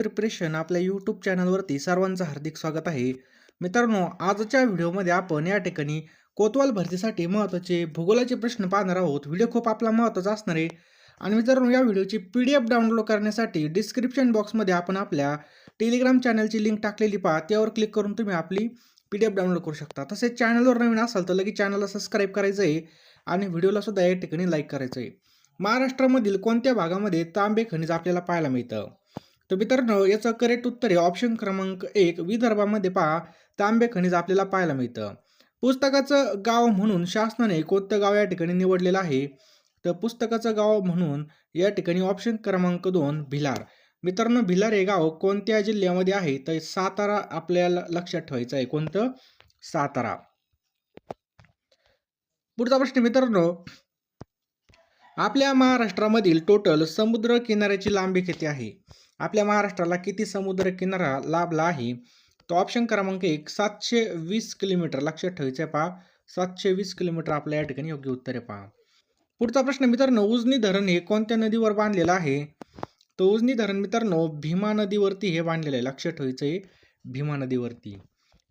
Preparation आपल्या YouTube चॅनलवरती सर्वांचं हार्दिक स्वागत आहे. मित्रांनो आजच्या व्हिडिओमध्ये आपण या ठिकाणी कोतवाल भरतीसाठी महत्त्वाचे भूगोलाचे प्रश्न पाहणार आहोत. व्हिडिओ खूप आपला महत्त्वाचा असणार आहे. आणि मित्रांनो या व्हिडिओची पी डी एफ डाउनलोड करण्यासाठी डिस्क्रिप्शन बॉक्समध्ये आपण आपल्या टेलिग्राम चॅनलची लिंक टाकलेली पहा. त्यावर क्लिक करून तुम्ही आपली पी डी एफ डाउनलोड करू शकता. तसेच चॅनलवर नवीन असाल तर लगेच चॅनलला सबस्क्राईब करायचं आहे आणि व्हिडिओला सुद्धा या ठिकाणी लाईक करायचं आहे. महाराष्ट्रामधील कोणत्या भागामध्ये तांबे खनिज आपल्याला पाहायला मिळतं? तर मित्रांनो याचं करेक्ट उत्तर आहे. ऑप्शन क्रमांक एक विदर्भामध्ये पहा तांबे खनिज आपल्याला पाहायला मिळतं. पुस्तकाचं गाव म्हणून शासनाने कोणतं गाव या ठिकाणी निवडलेलं आहे? तर पुस्तकाचं गाव म्हणून या ठिकाणी ऑप्शन क्रमांक दोन भिलार. मित्रांनो भिलार हे गाव कोणत्या जिल्ह्यामध्ये आहे? तर सातारा आपल्याला लक्षात ठेवायचं आहे. कोणतं? सातारा. पुढचा प्रश्न मित्रांनो. आपल्या महाराष्ट्रामधील टोटल समुद्र किनाऱ्याची लांबी किती आहे? आपल्या महाराष्ट्राला किती समुद्र किनारा लाभला आहे? तो ऑप्शन क्रमांक एक सातशे वीस किलोमीटर. लक्षात ठेवायचं आहे पहा. सातशे वीस किलोमीटर आपल्या या ठिकाणी योग्य उत्तर आहे पहा. पुढचा प्रश्न मित्रांनो उजनी धरण हे कोणत्या नदीवर बांधलेलं आहे? तो उजनी धरण मित्रांनो भीमा नदीवरती हे बांधलेलं आहे. लक्षात ठेवायचं आहे भीमा नदीवरती.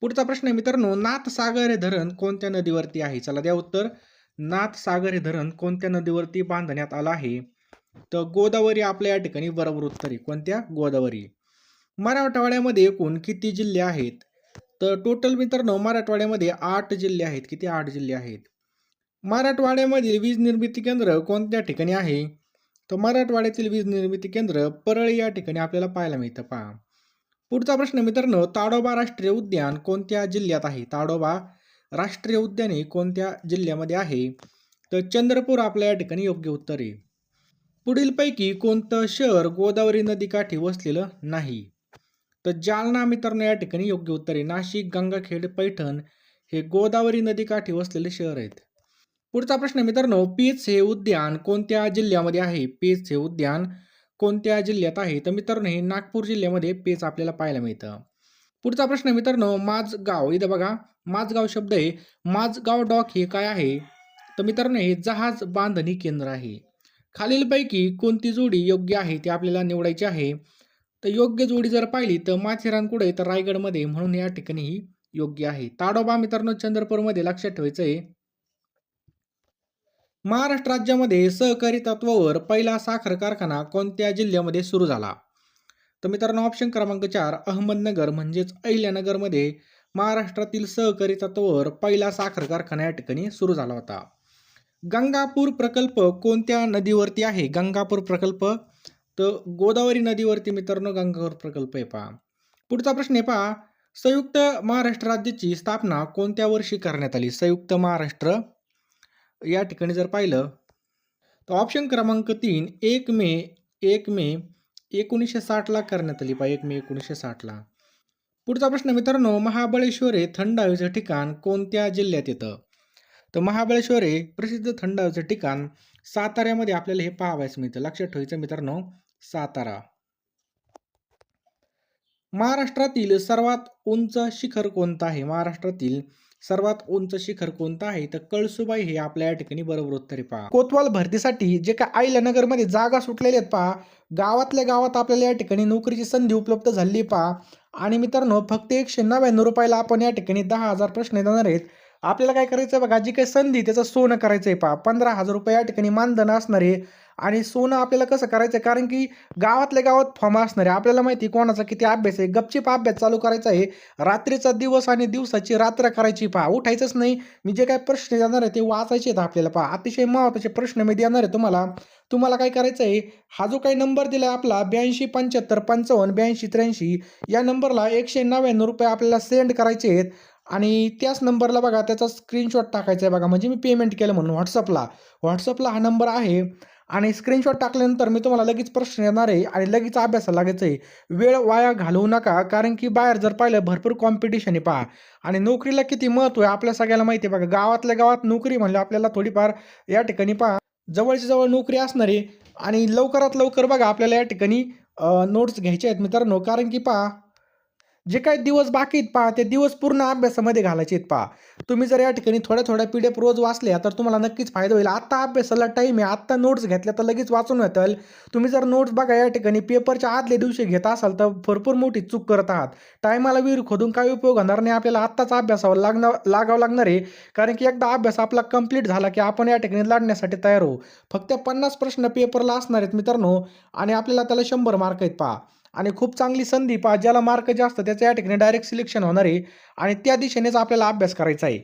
पुढचा प्रश्न आहे मित्रांनो नाथसागर हे धरण कोणत्या नदीवरती आहे? चला द्या उत्तर. नाथसागर हे धरण कोणत्या नदीवरती बांधण्यात आलं आहे? तर गोदावरी आपल्या या ठिकाणी बरोबर उत्तर आहे. कोणत्या? गोदावरी. मराठवाड्यामध्ये एकूण किती जिल्हे आहेत? तर टोटल मित्रांनो मराठवाड्यामध्ये आठ जिल्हे आहेत. किती? आठ जिल्हे आहेत. मराठवाड्यामधील वीज निर्मिती केंद्र कोणत्या ठिकाणी आहे? तर मराठवाड्यातील वीज निर्मिती केंद्र परळी या ठिकाणी आपल्याला पाहायला मिळतं. पहा. पुढचा प्रश्न मित्रांनो ताडोबा राष्ट्रीय उद्यान कोणत्या जिल्ह्यात आहे? ताडोबा राष्ट्रीय उद्यान हे कोणत्या जिल्ह्यामध्ये आहे? तर चंद्रपूर आपल्या या ठिकाणी योग्य उत्तर आहे. पुढीलपैकी कोणतं शहर गोदावरी नदीकाठी वसलेलं नाही? तर जालना मित्रांनो या ठिकाणी योग्य उत्तर आहे. नाशिक गंगाखेड पैठण हे गोदावरी नदीकाठी वसलेले शहर आहेत. पुढचा प्रश्न मित्रांनो पीच हे उद्यान कोणत्या जिल्ह्यामध्ये आहे? पीच हे उद्यान कोणत्या जिल्ह्यात आहे? तर मित्रांनो हे नागपूर जिल्ह्यामध्ये पेच आपल्याला पाहायला मिळतं. पुढचा प्रश्न मित्रांनो माझगाव इथं बघा माझगाव शब्द आहे. माझगाव डॉक हे काय आहे? तर मित्रांनो हे जहाज बांधणी केंद्र आहे. खालीलपैकी कोणती जोडी योग्य आहे ती आपल्याला निवडायची आहे. तर योग्य जोडी जर पाहिली तर माथेरान कुठे तर रायगडमध्ये म्हणून या ठिकाणी ही योग्य आहे. ताडोबा मित्रांनो चंद्रपूरमध्ये लक्षात ठेवायचं आहे महाराष्ट्र राज्यामध्ये सहकारी तत्वावर पहिला साखर कारखाना कोणत्या जिल्ह्यामध्ये सुरू झाला? तर मित्रांनो ऑप्शन क्रमांक चार अहमदनगर म्हणजेच अहिल्यानगरमध्ये महाराष्ट्रातील सहकारी तत्वावर पहिला साखर कारखाना या ठिकाणी सुरू झाला होता. गंगापूर प्रकल्प कोणत्या नदीवरती आहे? गंगापूर प्रकल्प. तर गोदावरी नदीवरती मित्रांनो गंगापूर प्रकल्प आहे पहा. पुढचा प्रश्न आहे पहा. संयुक्त महाराष्ट्र राज्याची स्थापना कोणत्या वर्षी करण्यात आली? संयुक्त महाराष्ट्र. या ठिकाणी जर पाहिलं तर ऑप्शन क्रमांक तीन एक मे एक मे एकोणीसशे साठला करण्यात आली पहा. एक मे एकोणीसशे साठला पुढचा प्रश्न मित्रांनो महाबळेश्वर हे थंड हवेचं ठिकाण कोणत्या जिल्ह्यात येतं? तर महाबळेश्वर हे प्रसिद्ध थंड हवेचं ठिकाण. साताऱ्यामध्ये आपल्याला हे पाहावयास मिळतं. लक्षात ठेवायचं मित्रांनो सातारा. महाराष्ट्रातील सर्वात उंच शिखर कोणतं आहे? महाराष्ट्रातील सर्वात उंच शिखर कोणतं आहे? तर कळसुबाई हे आपल्या या ठिकाणी बरोबर उत्तर आहे पहा. कोतवाल भरतीसाठी जे काय आईलानगरमध्ये जागा सुटलेल्या आहेत पहा. गावातल्या गावात आपल्याला या ठिकाणी नोकरीची संधी उपलब्ध झाली पहा. आणि मित्रांनो फक्त एकशे नव्याण्णव रुपयाला आपण या ठिकाणी दहा हजार प्रश्न देणार आहेत. आपल्याला काय करायचं आहे बघा जी काही संधी त्याचं सोनं करायचं आहे पहा. पंधरा हजार रुपये या ठिकाणी मानधन असणार आहे. आणि सोनं आपल्याला कसं करायचं आहे कारण की गावातल्या गावात फॉर्म असणार आहे. आपल्याला माहिती कोणाचा किती अभ्यास आहे? गपचिप अभ्यास चालू करायचा आहे. रात्रीचा दिवस आणि दिवसाची रात्र करायची पहा. उठायचंच नाही. मी जे काय प्रश्न देणार आहे ते वाचायचे आहेत आपल्याला पहा. अतिशय महत्त्वाचे प्रश्न मी देणार आहे तुम्हाला. तुम्हाला काय करायचं आहे हा जो काही नंबर दिला आहे आपला ब्याऐंशी पंच्याहत्तर पंचावन्न ब्याऐंशी त्र्याऐंशी या नंबरला एकशे नव्याण्णव रुपये आपल्याला सेंड करायचे आहेत. आणि त्याच नंबरला बघा त्याचा स्क्रीनशॉट टाकायचा आहे बघा. म्हणजे मी पेमेंट केलं म्हणून व्हॉट्सअपला व्हॉट्सअपला हा नंबर आहे आणि स्क्रीनशॉट टाकल्यानंतर मी तुम्हाला लगेच प्रश्न येणार आहे आणि लगेच अभ्यासाला लागायचं आहे वेळ वाया घालवू नका कारण की बाहेर जर पाहिलं भरपूर कॉम्पिटिशन आहे पहा. आणि नोकरीला किती महत्त्व आहे आपल्या सगळ्याला माहिती आहे बघा. गावातल्या गावात नोकरी म्हणलं आपल्याला थोडीफार या ठिकाणी पहा. जवळची जवळ नोकरी असणार आहे आणि लवकरात लवकर बघा आपल्याला या ठिकाणी नोट्स घ्यायचे आहेत मित्रांनो. कारण की पहा जे काही दिवस बाकी आहेत पहा ते दिवस पूर्ण अभ्यासामध्ये घालायचे आहेत पहा. तुम्ही जर या ठिकाणी थोड्या थोड्या पी डी एफ रोज वाचल्या तर तुम्हाला नक्कीच फायदा होईल. आत्ता अभ्यासाला टाईम आहे आत्ता नोट्स घेतल्या तर लगेच वाचून येतील. तुम्ही जर नोट्स बघा या ठिकाणी पेपरच्या आदल्या दिवशी घेत असाल तर भरपूर मोठी चूक करत आहात. टायमाला विहीर खोदून काही उपयोग होणार नाही आपल्याला आत्ताच अभ्यासावर लागणार लागावं लागणार आहे. कारण की एकदा अभ्यास आपला कंप्लीट झाला की आपण या ठिकाणी लढण्यासाठी तयार होऊ फक्त पन्नास प्रश्न पेपरला असणार आहेत मित्रांनो आणि आपल्याला त्याला शंभर मार्क आहेत पहा. आणि खूप चांगली संधी पहा ज्याला मार्क जास्त त्याचं या ठिकाणी डायरेक्ट सिलेक्शन होणार आहे. आणि त्या दिशेनेच आपल्याला अभ्यास करायचा आहे.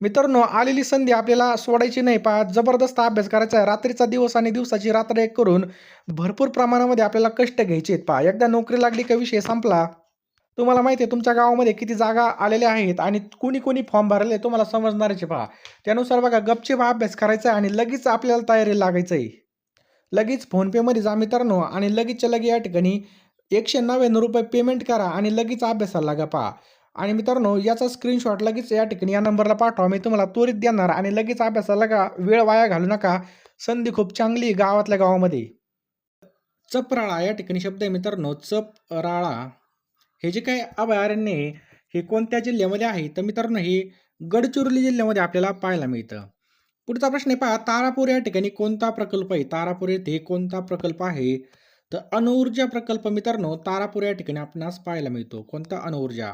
मित्रांनो आलेली संधी आपल्याला सोडायची नाही पहा जबरदस्त अभ्यास करायचा आहे. रात्रीचा दिवस आणि दिवसाची रात्र एक करून भरपूर प्रमाणामध्ये आपल्याला कष्ट घ्यायचे आहेत पहा. एकदा नोकरी लागली का विषय संपला तुम्हाला माहिती आहे तुमच्या गावामध्ये किती जागा आलेल्या आहेत आणि कुणी कुणी फॉर्म भरले तुम्हाला समजणारचे पहा. त्यानुसार बघा गपचीप अभ्यास करायचा आहे आणि लगेच आपल्याला तयारी लागायचं आहे. लगेच फोनपेमध्ये जा मित्रांनो आणि लगेचच्या लगे या ठिकाणी एकशे नव्याण्णव रुपये पेमेंट करा आणि लगेच अभ्यासाला लागा पहा. आणि मित्रांनो याचा स्क्रीनशॉट लगेच या ठिकाणी या नंबरला पाठवा. मी तुम्हाला त्वरित देणार आणि लगेच अभ्यासाला लागा. वेळ वाया घालू नका. संधी खूप चांगली गावातल्या गावामध्ये. चपराळा या ठिकाणी शब्द आहे मित्रांनो चपराळा. हे जे काही अभयारण्य आहे हे कोणत्या जिल्ह्यामध्ये आहे? तर मित्रांनो हे गडचिरोली जिल्ह्यामध्ये आपल्याला पाहायला मिळतं. पुढचा प्रश्न आहे पहा तारापूर या ठिकाणी कोणता प्रकल्प आहे? तारापूर येथे कोणता प्रकल्प आहे? तर अणुऊर्जा प्रकल्प मित्रांनो तारापूर या ठिकाणी आपणास पाहायला मिळतो. कोणता अणुऊर्जा?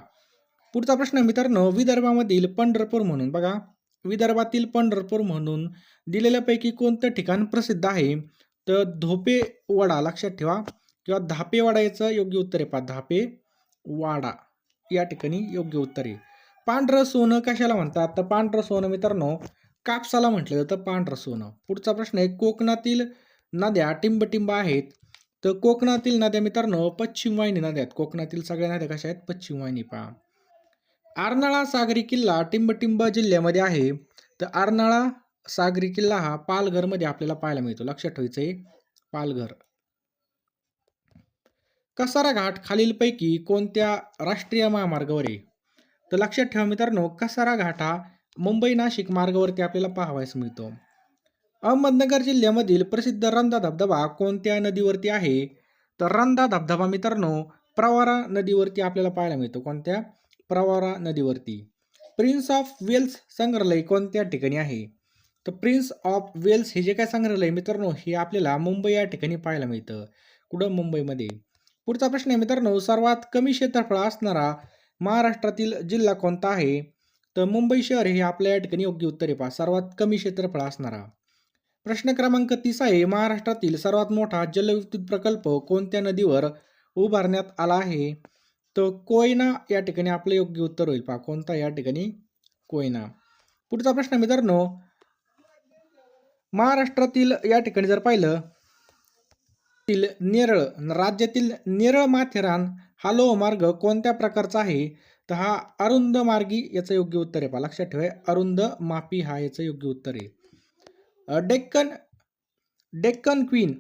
पुढचा प्रश्न मित्रांनो विदर्भामधील पंढरपूर म्हणून. बघा विदर्भातील पंढरपूर म्हणून दिलेल्यापैकी कोणतं ठिकाण प्रसिद्ध आहे? तर धोपेवाडा लक्षात ठेवा. किंवा धापेवाडा याचं योग्य उत्तर आहे पहा. धापे वाडा या ठिकाणी योग्य उत्तर आहे. पांढरं सोनं कशाला म्हणतात? तर पांढरं सोनं मित्रांनो कापसाला म्हटलं जातं पांढरं सोनं. पुढचा प्रश्न आहे कोकणातील नद्या टिंबटिंब आहेत. तर कोकणातील नद्या मित्रांनो पश्चिम वाहिनी नद्या आहेत. कोकणातील सगळ्या नद्या कशा आहेत? पश्चिम वाहिनी पहा. आरनाळा सागरी किल्ला टिंबटिंब जिल्ह्यामध्ये आहे. तर आरनाळा सागरी किल्ला हा पालघरमध्ये आपल्याला पाहायला मिळतो. लक्षात ठेवायचं आहे पालघर. कसारा घाट खालीलपैकी कोणत्या राष्ट्रीय महामार्गावर आहे? तर लक्षात ठेवा मित्रांनो कसारा घाट हा मुंबई नाशिक मार्गावरती आपल्याला पाहावयास मिळतो. अहमदनगर जिल्ह्यामधील प्रसिद्ध रंधा धबधबा कोणत्या नदीवरती आहे? तर रंधा धबधबा मित्रांनो प्रवारा नदीवरती आपल्याला पाहायला मिळतो. कोणत्या? प्रवारा नदीवरती. प्रिन्स ऑफ वेल्स संग्रहालय कोणत्या ठिकाणी आहे? तर प्रिन्स ऑफ वेल्स हे जे काय संग्रहालय मित्रांनो हे आपल्याला मुंबई या ठिकाणी पाहायला मिळतं. कुठं? मुंबईमध्ये. पुढचा प्रश्न आहे मित्रांनो सर्वात कमी क्षेत्रफळ असणारा महाराष्ट्रातील जिल्हा कोणता आहे? तर मुंबई शहर हे आपल्या या ठिकाणी योग्य उत्तर आहे पहा. सर्वात कमी क्षेत्रफळ असणारा. प्रश्न क्रमांक तीस आहे. महाराष्ट्रातील सर्वात मोठा जलविद्युत प्रकल्प कोणत्या नदीवर उभारण्यात आला आहे? तर कोयना या ठिकाणी आपलं योग्य उत्तर होईल. पहा कोणता? या ठिकाणी कोयना. पुढचा प्रश्न मित्रांनो महाराष्ट्रातील या ठिकाणी जर पाहिलं तील नेरळ राज्यातील नेरळ माथेरान हा लोहमार्ग कोणत्या प्रकारचा आहे? तर हा अरुंद मार्गी याचं योग्य उत्तर आहे. पहा लक्षात ठेवा अरुंद मापी हा याचं योग्य उत्तर आहे. डेक्कन डेक्कन क्वीन.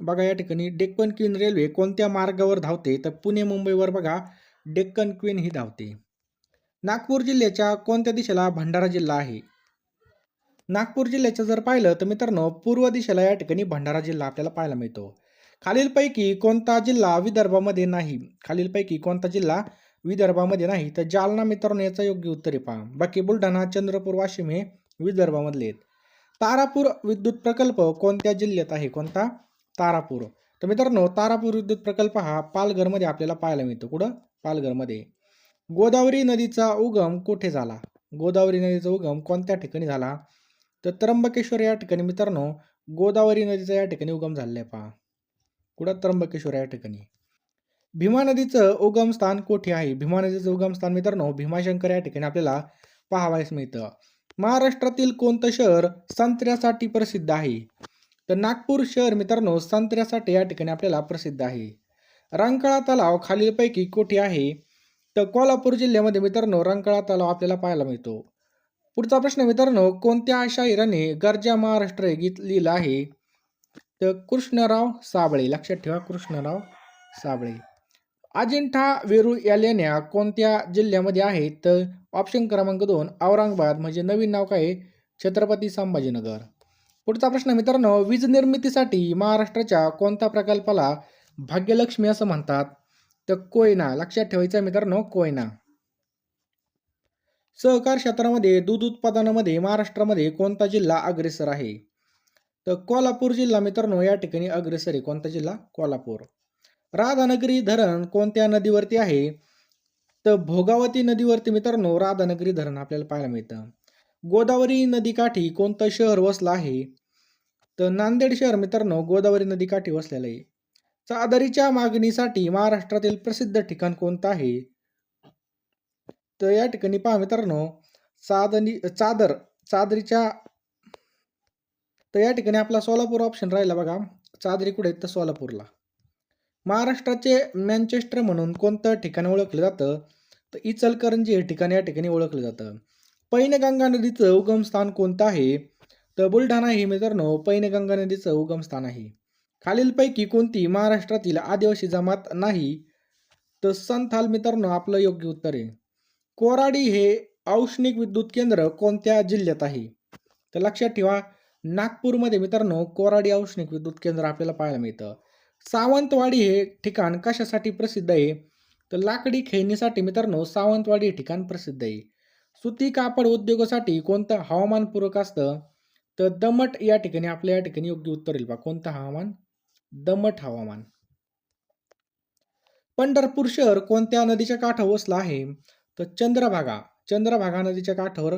बघा या ठिकाणी डेक्कन क्वीन रेल्वे कोणत्या मार्गावर धावते? तर पुणे मुंबईवर बघा डेक्कन क्वीन ही धावते. नागपूर जिल्ह्याच्या कोणत्या दिशेला भंडारा जिल्हा आहे? नागपूर जिल्ह्याचं जर पाहिलं तर मित्रांनो पूर्व दिशेला या ठिकाणी भंडारा जिल्हा आपल्याला पाहायला मिळतो. खालीलपैकी कोणता जिल्हा विदर्भामध्ये नाही? खालीलपैकी कोणता जिल्हा विदर्भामध्ये नाही? तर जालना मित्रांनो याचं योग्य उत्तर आहे पहा. बाकी बुलढाणा चंद्रपूर वाशिम हे विदर्भामधले आहेत. तारापूर विद्युत प्रकल्प कोणत्या जिल्ह्यात आहे? कोणता? तारापूर. तर मित्रांनो तारापूर विद्युत प्रकल्प हा पालघरमध्ये आपल्याला पाहायला मिळतो. कुठं? पालघरमध्ये. गोदावरी नदीचा उगम कुठे झाला? गोदावरी नदीचा उगम कोणत्या ठिकाणी झाला? तर त्र्यंबकेश्वर या ठिकाणी मित्रांनो गोदावरी नदीचा या ठिकाणी उगम झालेला आहे पहा. कुठं? त्र्यंबकेश्वर या ठिकाणी. भीमा नदीचं उगमस्थान कोठे आहे? भीमा नदीचं उगमस्थान मित्रांनो भीमाशंकर या ठिकाणी आपल्याला पाहावयास मिळतं. महाराष्ट्रातील कोणतं शहर संत्र्यासाठी प्रसिद्ध आहे? तर नागपूर शहर मित्रांनो संत्र्यासाठी या ठिकाणी आपल्याला प्रसिद्ध आहे. रंकाळा तलाव खालीलपैकी कोठे आहे? तर कोल्हापूर जिल्ह्यामध्ये मित्रांनो रंकाळा तलाव आपल्याला पाहायला मिळतो. पुढचा प्रश्न मित्रांनो कोणत्या शाहिराने गरजा महाराष्ट्र हे गीत लिहिलं आहे? तर कृष्णराव साबळे लक्षात ठेवा कृष्णराव साबळे. अजिंठा वेरूळ या लेण्या कोणत्या जिल्ह्यामध्ये आहेत तर ऑप्शन क्रमांक दोन औरंगाबाद म्हणजे नवीन नाव काय? छत्रपती संभाजीनगर. पुढचा प्रश्न मित्रांनो वीज निर्मितीसाठी महाराष्ट्राच्या कोणत्या प्रकल्पाला भाग्यलक्ष्मी असं म्हणतात? तर कोयना लक्षात ठेवायचं आहे मित्रांनो कोयना. सहकार क्षेत्रामध्ये दूध उत्पादनामध्ये महाराष्ट्रामध्ये कोणता जिल्हा अग्रेसर आहे? तर कोल्हापूर जिल्हा मित्रांनो या ठिकाणी अग्रेसर आहे. कोणता जिल्हा? कोल्हापूर. राधानगरी धरण कोणत्या नदीवरती आहे? तर भोगावती नदीवरती मित्रांनो राधानगरी धरण आपल्याला पाहायला मिळतं. गोदावरी नदीकाठी कोणतं शहर वसलं आहे? तर नांदेड शहर मित्रांनो गोदावरी नदीकाठी वसलेलं आहे. चादरीच्या मागणीसाठी महाराष्ट्रातील प्रसिद्ध ठिकाण कोणतं आहे? तर या ठिकाणी पहा मित्रांनो चादनी चादर चादरीच्या तर या ठिकाणी आपला सोलापूर ऑप्शन राहिला बघा. चादरी कुठे तर सोलापूरला. महाराष्ट्राचे मॅन्चेस्टर म्हणून कोणतं ठिकाण ओळखलं जातं? तर इचलकरंजी हे ठिकाण या ठिकाणी ओळखलं जातं. पैनगंगा नदीचं उगमस्थान कोणतं आहे? तर बुलढाणा हे मित्रांनो पैनगंगा नदीचं उगमस्थान आहे. खालीलपैकी कोणती महाराष्ट्रातील आदिवासी जमात नाही. तर संथाल मित्रांनो आपलं योग्य उत्तर आहे. कोराडी हे औष्णिक विद्युत केंद्र कोणत्या जिल्ह्यात आहे? तर लक्षात ठेवा नागपूरमध्ये मित्रांनो कोराडी औष्णिक विद्युत केंद्र आपल्याला पाहायला मिळतं. सावंतवाडी हे ठिकाण कशासाठी प्रसिद्ध आहे? तर लाकडी खेळणीसाठी मित्रांनो सावंतवाडी हे ठिकाण प्रसिद्ध आहे. सुती कापड उद्योगासाठी कोणतं हवामानपूरक असतं? तर दमट या ठिकाणी आपल्या या ठिकाणी योग्य उत्तर येईल बा कोणतं हवामान? दमट हवामान. पंढरपूर शहर कोणत्या नदीच्या काठावर वसलं आहे? तर चंद्रभागा. चंद्रभागा नदीच्या काठावर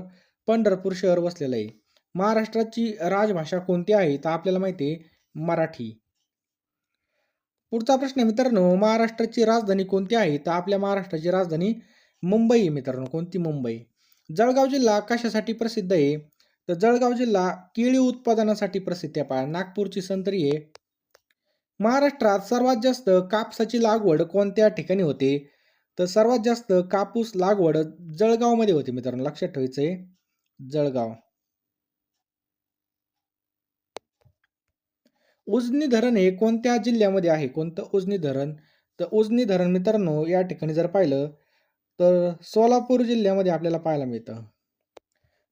पंढरपूर शहर वसलेलं आहे. महाराष्ट्राची राजभाषा कोणती आहे? तर आपल्याला माहिती आहे मराठी. पुढचा प्रश्न आहे मित्रांनो महाराष्ट्राची राजधानी कोणती आहे? तर आपल्या महाराष्ट्राची राजधानी मुंबई आहे मित्रांनो कोणती मुंबई? जळगाव जिल्हा कशासाठी प्रसिद्ध आहे? तर जळगाव जिल्हा केळी उत्पादनासाठी प्रसिद्ध आहे. पहा नागपूरची संत्री आहे. महाराष्ट्रात सर्वात जास्त कापसाची लागवड कोणत्या ठिकाणी होते? तर सर्वात जास्त कापूस लागवड जळगावमध्ये होते मित्रांनो लक्षात ठेवायचं आहे जळगाव. उजनी धरण हे कोणत्या जिल्ह्यामध्ये आहे? कोणतं उजनी धरण? तर उजनी धरण मित्रांनो या ठिकाणी जर पाहिलं तर सोलापूर जिल्ह्यामध्ये आपल्याला पाहायला मिळतं.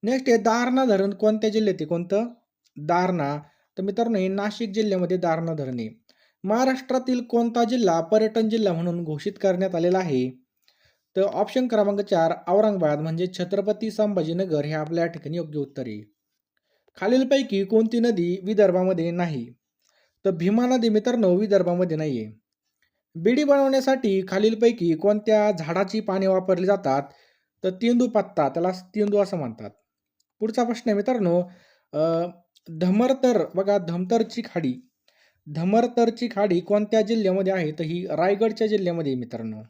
नेक्स्ट आहे दारणा धरण कोणत्या जिल्ह्यात आहे? कोणतं? दारणा तर मित्रांनो हे नाशिक जिल्ह्यामध्ये दारणा धरण आहे. महाराष्ट्रातील कोणता जिल्हा पर्यटन जिल्हा म्हणून घोषित करण्यात आलेला आहे? तर ऑप्शन क्रमांक चार औरंगाबाद म्हणजे छत्रपती संभाजीनगर हे आपल्या ठिकाणी योग्य उत्तर आहे. खालीलपैकी कोणती नदी विदर्भामध्ये नाही? तर भीमा नदी मित्रांनो विदर्भामध्ये नाही आहे बिडी बनवण्यासाठी खालीलपैकी कोणत्या झाडाची पाने वापरली जातात? तर तेंदू पत्ता त्याला तेंदू असं म्हणतात. पुढचा प्रश्न आहे मित्रांनो धमरतर बघा धमतरची खाडी. धमरतरची खाडी कोणत्या जिल्ह्यामध्ये आहे? तर ही रायगडच्या जिल्ह्यामध्ये मित्रांनो.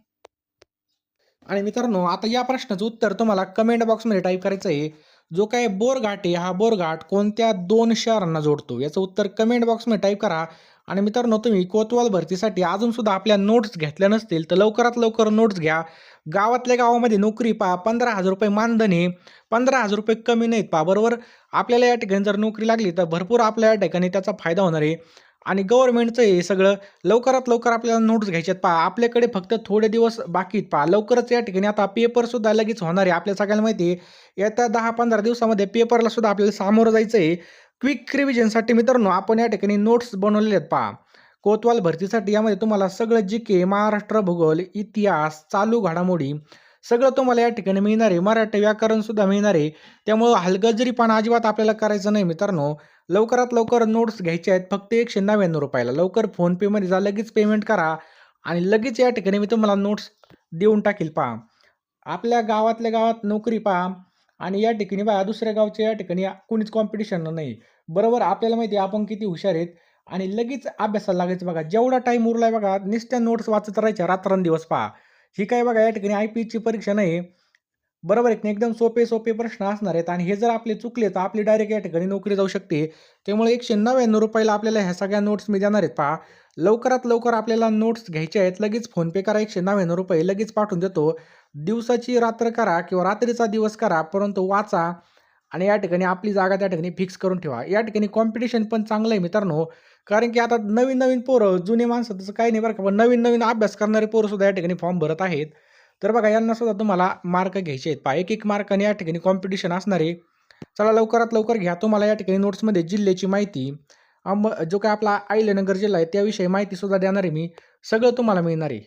आणि मित्रांनो आता या प्रश्नाचं उत्तर तुम्हाला कमेंट बॉक्समध्ये टाईप करायचं आहे. जो काय बोरघाट आहे हा बोरघाट कोणत्या दोन शहरांना जोडतो? याचं उत्तर कमेंट बॉक्समध्ये टाईप करा. आणि मित्रांनो तुम्ही कोतवाल भरतीसाठी अजून सुद्धा आपल्या नोट्स घेतल्या नसतील तर लवकरात लवकर नोट्स घ्या. गावातल्या गावामध्ये नोकरी पा पंधरा हजार रुपये मानधन आहे. पंधरा हजार रुपये कमी नाहीत पा बरोबर? आपल्याला या ठिकाणी जर नोकरी लागली तर भरपूर आपल्या या ठिकाणी त्याचा फायदा होणार आहे. आणि गव्हर्नमेंटचं हे सगळं लवकरात लवकर आपल्याला नोट्स घ्यायच्यात पहा. आपल्याकडे फक्त थोडे दिवस बाकी आहेत पहा. लवकरच या ठिकाणी आता पेपरसुद्धा लगेच होणार आहे. आपल्या सगळ्याला माहिती आहे येत्या दहा पंधरा दिवसामध्ये पेपरला सुद्धा आपल्याला सामोरं जायचं आहे. क्विक रिव्हिजनसाठी मित्रांनो आपण या ठिकाणी नोट्स बनवलेले आहेत पहा. कोतवाल भरतीसाठी यामध्ये तुम्हाला सगळं जी के महाराष्ट्र भूगोल इतिहास चालू घडामोडी सगळं तुम्हाला या ठिकाणी मिळणार आहे. मराठी व्याकरणसुद्धा मिळणार आहे. त्यामुळं हलगजरीपणा अजिबात आपल्याला करायचं नाही मित्रांनो. लवकरात लवकर नोट्स घ्यायचे आहेत फक्त एकशे नव्याण्णव रुपयाला. लवकर फोनपेमध्ये जा लगेच पेमेंट करा आणि लगेच या ठिकाणी मी तुम्हाला नोट्स देऊन टाकील. पहा आपल्या गावातल्या गावात नोकरी पहा आणि या ठिकाणी बा दुसऱ्या गावच्या या ठिकाणी कोणीच कॉम्पिटिशन नाही. बरोबर आपल्याला माहिती आहे आपण किती हुशार आहेत आणि लगेच अभ्यासाला लागायचं बघा जेवढा टाईम उरलाय बघा नुसत्या नोट्स वाचत राहायच्या रात्रंदिवस पहा. ही काय बघा या ठिकाणी आय पी परीक्षा नाही. बरोबर आहे. एकदम सोपे सोपे प्रश्न असणार आहेत. आणि हे जर आपले चुकले तर आपली डायरेक्ट या ठिकाणी नोकरी जाऊ शकते. त्यामुळे एकशे नव्याण्णव रुपयाला आपल्याला ह्या सगळ्या नोट्स मी देणार आहेत. पहा. लवकरात लवकर आपल्याला नोट्स घ्यायचे आहेत. लगेच फोनपे करा. एकशे नव्याण्णव रुपये लगेच पाठवून देतो. दिवसाची रात्र करा किंवा रात्रीचा दिवस करा परंतु वाचा आणि या ठिकाणी आपली जागा त्या ठिकाणी फिक्स करून ठेवा. या ठिकाणी कॉम्पिटिशन पण चांगलं आहे मित्रांनो. कारण की आता नवीन नवीन पोरं जुने माणसं तसं काही नाही बरं का. पण नवीन नवीन अभ्यास करणारे पोरंसुद्धा या ठिकाणी फॉर्म भरत आहेत. तर बघा यांना सुद्धा तुम्हाला मार्क घ्यायचे आहेत. पहा एक एक मार्काने या ठिकाणी कॉम्पिटिशन असणार. आहे चला लवकरात लवकर घ्या. तुम्हाला या ठिकाणी नोट्समध्ये जिल्ह्याची माहिती अंब जो काय आपला आईलनगर जिल्हा आहे त्याविषयी माहितीसुद्धा देणार आहे मी. सगळं तुम्हाला मिळणार आहे.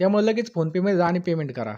त्यामुळे लगेच फोनपेमध्ये जा आणि पेमेंट करा.